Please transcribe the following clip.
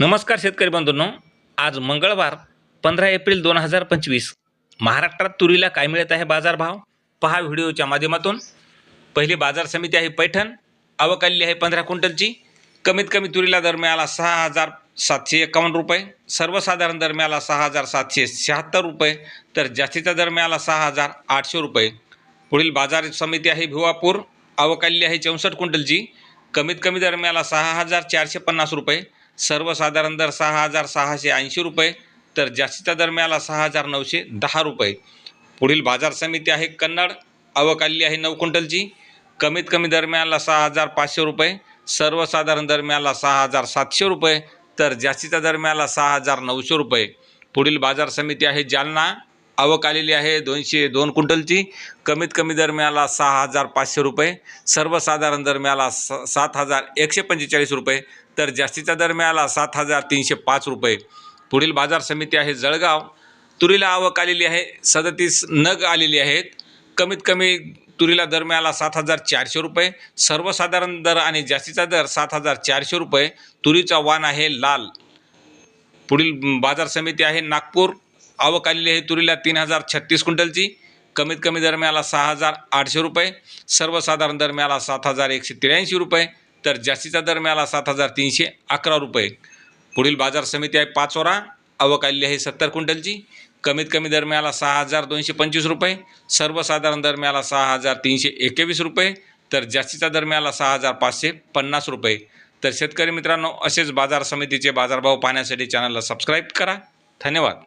नमस्कार शेतकरी बंधूंनो. आज मंगळवार पंधरा एप्रिल दोन हजार पंचवीस. महाराष्ट्रात तुरीला काय मिळत आहे बाजारभाव? पहा व्हिडिओच्या माध्यमातून. पहिली बाजार समिती आहे पैठण. आवक आलेली आहे पंधरा क्विंटलची. कमीत कमी तुरीला दर मिळाला सहा हजार सातशे एकावन्न रुपये. सर्वसाधारण दर मिळाला सहा हजार सातशे शहात्तर रुपये. तर जास्तीचा दर मिळाला सहा हजार आठशे रुपये. पुढील बाजार समिती आहे भिवापूर. आवक आलेली आहे चौसष्ट क्विंटलची. कमीत कमी दर मिळाला सहा हजार चारशे पन्नास रुपये. सर्वसाधारण दर सहा हजार सहाशे ऐंशी रुपये तर जास्तीचा दर मिळाला सहा हजार नऊशे दहा रुपये. पुढील बाजार समिती आहे कन्नड आवक आलेली आहे नऊ क्विंटलची. कमीत कमी दर मिळाला सहा हजार पाचशे रुपये सर्वसाधारण दर मिळाला सहा हजार सातशे रुपये तर जास्तीचा दर मिळाला सहा हजार नऊशे रुपये. पुढील बाजार समिती आहे जालना आवक आलेली आहे दोनशे दोन क्विंटलची. कमीत कमी दर मिळाला सहा हजार पाचशे रुपये. सर्वसाधारण दर मिळाला स सात हजार एकशे पंचेचाळीस रुपये. तर जास्तीचा दर मिळाला सात हजार तीनशे पाच रुपये. पुढील बाजार समिती आहे जळगाव. तुरीला आवक आलेली आहे सदतीस नग आलेली आहेत. कमीत कमी तुरीला दर मिळाला सात हजार चारशे रुपये. सर्वसाधारण दर आणि जास्तीचा दर सात हजार चारशे रुपये. तुरीचा वाण आहे लाल. पुढील बाजार समिती आहे नागपूर. आवक आलेली आहे तुरीला तीन हजार छत्तीस क्विंटलची. कमीत कमी दर मिळाला सहा हजार आठशे रुपये. सर्वसाधारण दर मिळाला सात हजार एकशे त्र्याऐंशी रुपये. तर जास्तीचा दर मिळाला सात हजार तीनशे अकरा रुपये. पुढील बाजार समिती आहे पाचोरा. आवक आलेली आहे सत्तर क्विंटलची. कमीत कमी दर मिळाला सहा हजार दोनशे पंचवीस रुपये. सर्वसाधारण दर मिळाला सहा हजार तीनशे एकवीस रुपये. तर जास्तीचा दर मिळाला सहा हजार पाचशे पन्नास रुपये. तर शेतकरी मित्रांनो असेच बाजार समितीचे बाजारभाव पाहण्यासाठी चॅनलला सबस्क्राईब करा. धन्यवाद.